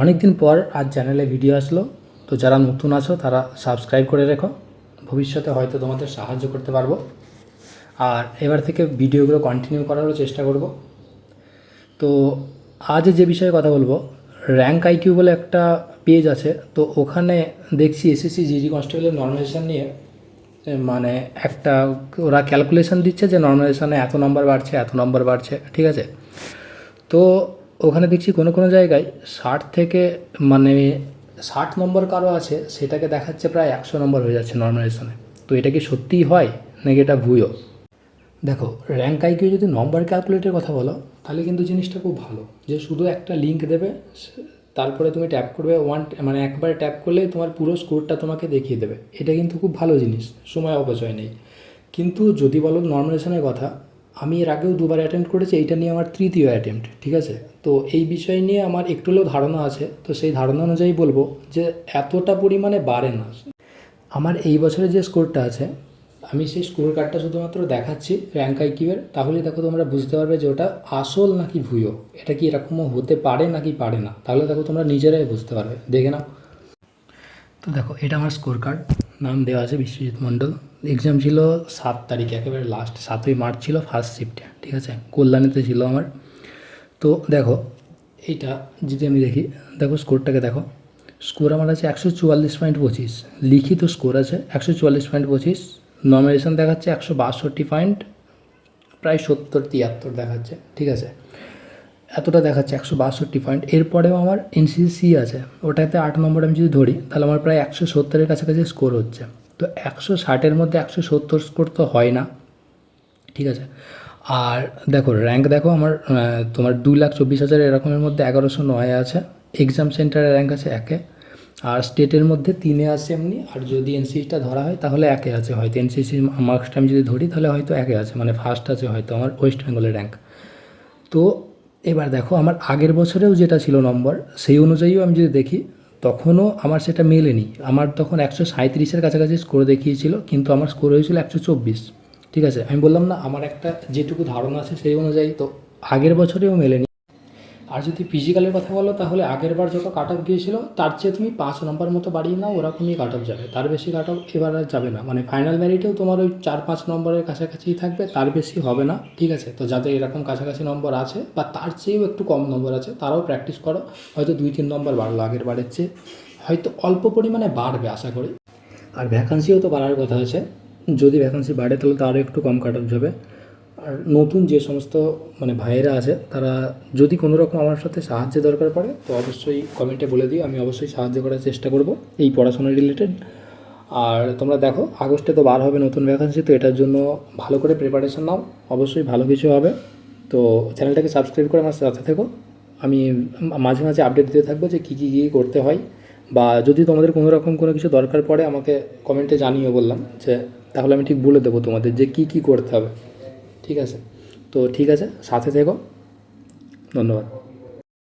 অনেক দিন পর আজ চ্যানেলে ভিডিও আসলো। তো যারা নতুন আছো, তারা সাবস্ক্রাইব করে রেখো। ভবিষ্যতে হয়তো তোমাদের সাহায্য করতে পারব। আর এবার থেকে ভিডিওগুলো কন্টিনিউ করারও চেষ্টা করব। তো আজ যে বিষয়ে কথা বলব র্যাঙ্ক আইকিউ বলে একটা পেজ আছে। তো ওখানে দেখছি এসএসসি জিডি কনস্টেবলের নর্মালাইজেশন নিয়ে মানে একটা ওরা ক্যালকুলেশন দিচ্ছে যে নর্মালাইজেশনে এত নম্বর বাড়ছে, এত নম্বর বাড়ছে, ঠিক আছে? তো ওখানে দেখছি কোনো কোনো জায়গায় ষাট থেকে মানে ষাট নম্বর কারও আছে, সেটাকে দেখাচ্ছে প্রায় একশো নম্বর হয়ে যাচ্ছে নর্মালাইজেশনে তো এটা কি সত্যিই হয় নাকি এটা ভুয়ো? দেখো র্যাঙ্ক আইকিউ যদি নম্বর ক্যালকুলেটের কথা বলো, তাহলে কিন্তু জিনিসটা খুব ভালো। যে শুধু একটা লিঙ্ক দেবে তারপরে তুমি ট্যাপ করবে ওয়ান মানে একবারে ট্যাপ করলে তোমার পুরো স্কোরটা তোমাকে দেখিয়ে দেবে। এটা কিন্তু খুব ভালো জিনিস, সময় অপচয় নেই। কিন্তু যদি বলো নর্মালাইজেশনের কথা আমি এর আগেও দুবার অ্যাটেম্প্ট করেছি, এইটা নিয়ে আমার তৃতীয় অ্যাটেম্প্ট ঠিক আছে? তো এই বিষয় নিয়ে আমার একটু হলেও ধারণা আছে, তো সেই ধারণা অনুযায়ী বলব যে এতটা পরিমাণে বাড়ে না। আমার এই বছরে যে স্কোরটা আছে, আমি সেই স্কোর কার্ডটা শুধুমাত্র দেখাচ্ছি র্যাঙ্ক আইকিউয়ের তাহলে দেখো তোমরা বুঝতে পারবে যে ওটা আসল নাকি ভুয়ো, এটা কি এরকমও হতে পারে নাকি পারে না, তাহলে দেখো তোমরা নিজেরাই বুঝতে পারবে, দেখে নাও। তো দেখো, এটা আমার স্কোর কার্ড নাম দেওয়া আছে বিশ্বজিৎ মণ্ডল। এক্সাম ছিল সাত তারিখে, একেবারে লাস্ট সাতই মার্চ ছিল ফার্স্ট শিফটে ঠিক আছে? কল্যাণীতে ছিল আমার। তো দেখো, এইটা যদি আমি দেখি, দেখো স্কোরটাকে দেখো। স্কোর আমার আছে একশো চুয়াল্লিশ পয়েন্ট পঁচিশ। লিখিত স্কোর আছে একশো চুয়াল্লিশ পয়েন্ট পঁচিশ। নমিনেশন দেখাচ্ছে একশো বাষট্টি পয়েন্ট প্রায় সত্তর, তিয়াত্তর দেখাচ্ছে, ঠিক আছে? এতটা দেখাচ্ছে, একশো বাষট্টি পয়েন্ট এরপরেও আমার এনসিসি আছে, ওটাতে আট নম্বর আমি যদি ধরি, তাহলে আমার প্রায় একশো সত্তরের কাছাকাছি স্কোর হচ্ছে। তো একশো ষাটের মধ্যে একশো সত্তর স্কোর তো হয় না, ঠিক আছে? আর দেখো র্যাঙ্ক দেখো, আমার তোমার দুই লাখ চব্বিশ হাজার এরকমের মধ্যে এগারোশো নয় আছে এক্সাম সেন্টারের র্যাঙ্ক আছে একে, আর স্টেটের মধ্যে তিনে আছে এমনি, আর যদি এনসিসিটা ধরা হয়, তাহলে একে আছে হয়তো। এনসিসি মার্কসটা আমি যদি ধরি, তাহলে হয়তো একে আছে মানে ফার্স্ট আছে হয়তো আমার ওয়েস্ট বেঙ্গলের র্যাঙ্ক তো এবার দেখো, আমার আগের বছরেও যেটা ছিল নম্বর, সেই অনুযায়ীও আমি যদি দেখি, তখনও আমার সেটা মেলেনি। আমার তখন একশো সাঁত্রিশের কাছাকাছি স্কোর দেখিয়েছিল, কিন্তু আমার স্কোর হয়েছিল একশো চব্বিশ। ঠিক আছে? আমি বললাম না, আমার একটা যেটুকু ধারণা আছে সেই অনুযায়ী, তো আগের বছরেও মেলেনি। আর যদি ফিজিক্যালের কথা বলো, তাহলে আগের বার যত কাট অফ গিয়েছিল, তার চেয়ে তুমি পাঁচ নম্বর মতো বাড়িয়ে নাও ওরকমই কাট অফ যাবে। তার বেশি কাট অফ এবার আর যাবে না। মানে ফাইনাল ম্যারিটেও তোমার ওই চার পাঁচ নম্বরের কাছাকাছিই থাকবে, তার বেশি হবে না, ঠিক আছে? তো যাদের এরকম কাছাকাছি নম্বর আছে, বা তার চেয়েও একটু কম নম্বর আছে, তারাও প্র্যাকটিস করো। হয়তো দুই তিন নম্বর বাড়লো আগের বারের চেয়ে। হয়তো অল্প পরিমাণে বাড়বে, আশা করি। আর ভ্যাকান্সিও তো বাড়ার কথা আছে। যদি ভ্যাকান্সি বাড়ে, তাহলে তো আরও একটু কম কাট অফ যাবে। আর নতুন যে সমস্ত মানে ভাইয়েরা আছে, তারা যদি কোনো রকম আমার সাথে সাহায্যের দরকার পড়ে, তো অবশ্যই কমেন্টে বলে দিও, আমি অবশ্যই সাহায্য করার চেষ্টা করব এই পড়াশোনা রিলেটেড আর তোমরা দেখো, আগস্টে তো বার হবে নতুন ভ্যাকান্সি তো এটার জন্য ভালো করে প্রিপারেশন নাও, অবশ্যই ভালো কিছু হবে। তো চ্যানেলটাকে সাবস্ক্রাইব করে আমার সাথে থেকো। আমি মাঝে মাঝে আপডেট দিতে থাকব যে কী কী কী করতে হয়। বা যদি তোমাদের কোনো রকম কোনো কিছু দরকার পড়ে, আমাকে কমেন্টে জানিও বললাম যে, তাহলে আমি ঠিক বলে দেবো তোমাদের যে কী কী করতে হবে। ঠিক আছে? তো ঠিক আছে সাথে থেকো। ধন্যবাদ।